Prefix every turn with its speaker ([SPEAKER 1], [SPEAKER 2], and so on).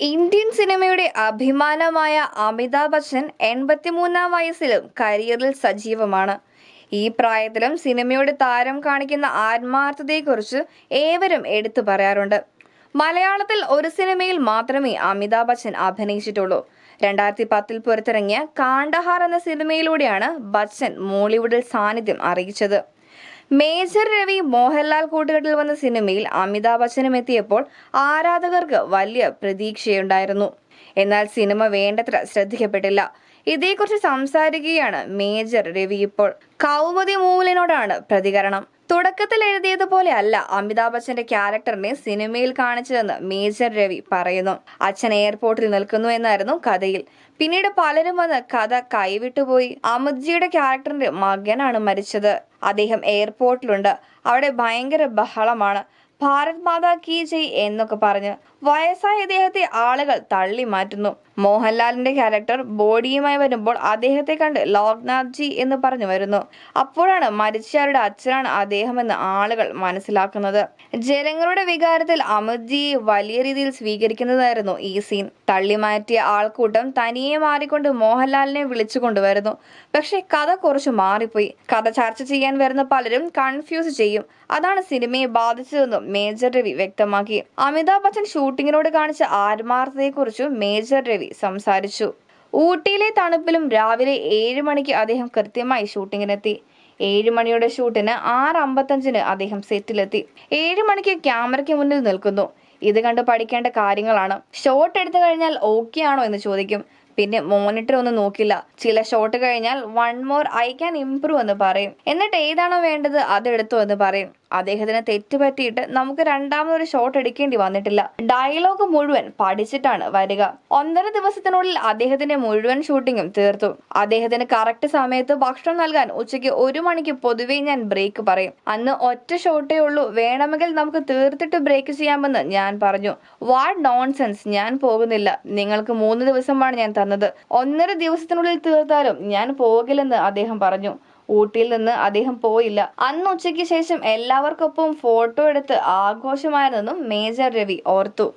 [SPEAKER 1] Indian സിനിമയുടെ അഭിമാനമായ അമിതാഭ് ബച്ചൻ എൺപത്തിമൂന്നാം വയസ്സിലും കരിയറിൽ സജീവമാണ്. ഈ പ്രായത്തിലും സിനിമയുടെ താരം കാണിക്കുന്ന ആത്മാർത്ഥതയെക്കുറിച്ച് ഏവരും എടുത്തു പറയാറുണ്ട്. മലയാളത്തിൽ ഒരു സിനിമയിൽ മാത്രമേ അമിതാഭ് ബച്ചൻ അഭിനയിച്ചിട്ടുള്ളൂ. രണ്ടായിരത്തി പത്തിൽ പുറത്തിറങ്ങിയ കാണ്ടഹാർ എന്ന സിനിമയിലൂടെയാണ് ബച്ചൻ മോളിവുഡിൽ സാന്നിധ്യം അറിയിച്ചത്. മേജർ രവി മോഹൻലാൽ കൂട്ടുകെട്ടിൽ വന്ന സിനിമയിൽ അമിതാഭ് ബച്ചനും എത്തിയപ്പോൾ ആരാധകർക്ക് വലിയ പ്രതീക്ഷയുണ്ടായിരുന്നു. എന്നാൽ സിനിമ വേണ്ടത്ര ശ്രദ്ധിക്കപ്പെട്ടില്ല. ഇതേക്കുറിച്ച് സംസാരിക്കുകയാണ് മേജർ രവി ഇപ്പോൾ. കൗമുദി മൂലിനോടാണ് പ്രതികരണം. തുടക്കത്തിൽ എഴുതിയതുപോലെ അല്ല അമിതാഭ് ബച്ചന്റെ ക്യാരക്ടറിനെ സിനിമയിൽ കാണിച്ചതെന്ന് മേജർ രവി പറയുന്നു. അച്ഛൻ എയർപോർട്ടിൽ നിൽക്കുന്നു എന്നായിരുന്നു കഥയിൽ. പിന്നീട് പലരും വന്ന് കഥ കൈവിട്ടുപോയി അമിത്ജിയുടെ ക്യാരക്ടറിന്റെ മകനാണ് മരിച്ചത്. അദ്ദേഹം എയർപോർട്ടിലുണ്ട്. അവിടെ ഭയങ്കര ബഹളമാണ്. ഭാരത് മാതാ കി ജയ് എന്നൊക്കെ പറഞ്ഞ് വയസ്സായ ഇദ്ദേഹത്തെ ആളുകൾ തള്ളി മാറ്റുന്നു. മോഹൻലാലിന്റെ ക്യാരക്ടർ ബോഡിയുമായി വരുമ്പോൾ അദ്ദേഹത്തെ കണ്ട് ലോക്നാഥ് ജി എന്ന് പറഞ്ഞു വരുന്നു. അപ്പോഴാണ് മരിച്ചവരുടെ അച്ഛനാണ് അദ്ദേഹമെന്ന് ആളുകൾ മനസ്സിലാക്കുന്നത്. ജനങ്ങളുടെ വികാരത്തിൽ അമിത് ജിയെ വലിയ രീതിയിൽ സ്വീകരിക്കുന്നതായിരുന്നു ഈ സീൻ. തള്ളിമാറ്റിയ ആൾക്കൂട്ടം തനിയെ മാറിക്കൊണ്ട് മോഹൻലാലിനെ വിളിച്ചു കൊണ്ടുവരുന്നു. പക്ഷെ കഥ കുറച്ച് മാറിപ്പോയി. കഥ ചർച്ച ചെയ്യാൻ വരുന്ന പലരും കൺഫ്യൂസ് ചെയ്യും. അതാണ് സിനിമയെ ബാധിച്ചതെന്നും മേജർ രവി വ്യക്തമാക്കി. അമിതാഭ് ബച്ചൻ ഷൂട്ടിങ്ങിനോട് കാണിച്ച ആത്മാർത്ഥതയെക്കുറിച്ചും മേജർ രവി സംസാരിച്ചു. ഊട്ടിയിലെ തണുപ്പിലും രാവിലെ ഏഴ് മണിക്ക് അദ്ദേഹം കൃത്യമായി ഷൂട്ടിങ്ങിനെത്തി. ഏഴ് മണിയുടെ ഷൂട്ടിന് ആറ് അമ്പത്തഞ്ചിന് അദ്ദേഹം സെറ്റിലെത്തി. ഏഴ് മണിക്ക് ക്യാമറയ്ക്ക് മുന്നിൽ നിൽക്കുന്നു. ഇത് കണ്ട് പഠിക്കേണ്ട കാര്യങ്ങളാണ്. ഷോട്ട് എടുത്തു കഴിഞ്ഞാൽ ഓക്കെ ആണോ എന്ന് ചോദിക്കും. പിന്നെ മോണിറ്റർ ഒന്നും നോക്കില്ല. ചില ഷോട്ട് കഴിഞ്ഞാൽ one more I can improve എന്ന് പറയും. എന്നിട്ട് ഏതാണോ വേണ്ടത് അതെടുത്തു എന്ന് പറയും. അദ്ദേഹത്തിന് തെറ്റുപറ്റിയിട്ട് നമുക്ക് രണ്ടാമതൊരു ഷോട്ട് എടുക്കേണ്ടി വന്നിട്ടില്ല. ഡയലോഗ് മുഴുവൻ പഠിച്ചിട്ടാണ് വരിക. ഒന്നര ദിവസത്തിനുള്ളിൽ അദ്ദേഹത്തിന്റെ മുഴുവൻ ഷൂട്ടിങ്ങും തീർത്തു. അദ്ദേഹത്തിന് കറക്റ്റ് സമയത്ത് ഭക്ഷണം നൽകാൻ ഉച്ചയ്ക്ക് ഒരു മണിക്ക് പൊതുവെ ഞാൻ ബ്രേക്ക് പറയും. അന്ന് ഒറ്റ ഷോട്ടേ ഉള്ളൂ. വേണമെങ്കിൽ നമുക്ക് തീർത്തിട്ട് ബ്രേക്ക് ചെയ്യാമെന്ന് ഞാൻ പറഞ്ഞു. വാട്ട് നോൺസെൻസ് ഞാൻ പോകുന്നില്ല. നിങ്ങൾക്ക് മൂന്ന് ദിവസമാണ് ഞാൻ തന്നത്. ഒന്നര ദിവസത്തിനുള്ളിൽ തീർത്താലും ഞാൻ പോകില്ലെന്ന് അദ്ദേഹം പറഞ്ഞു. ഊട്ടിയിൽ നിന്ന് അദ്ദേഹം പോയില്ല. അന്ന് ഉച്ചയ്ക്ക് ശേഷം എല്ലാവർക്കൊപ്പം ഫോട്ടോ എടുത്ത് ആഘോഷമായിരുന്നെന്നും മേജർ രവി ഓർത്തു.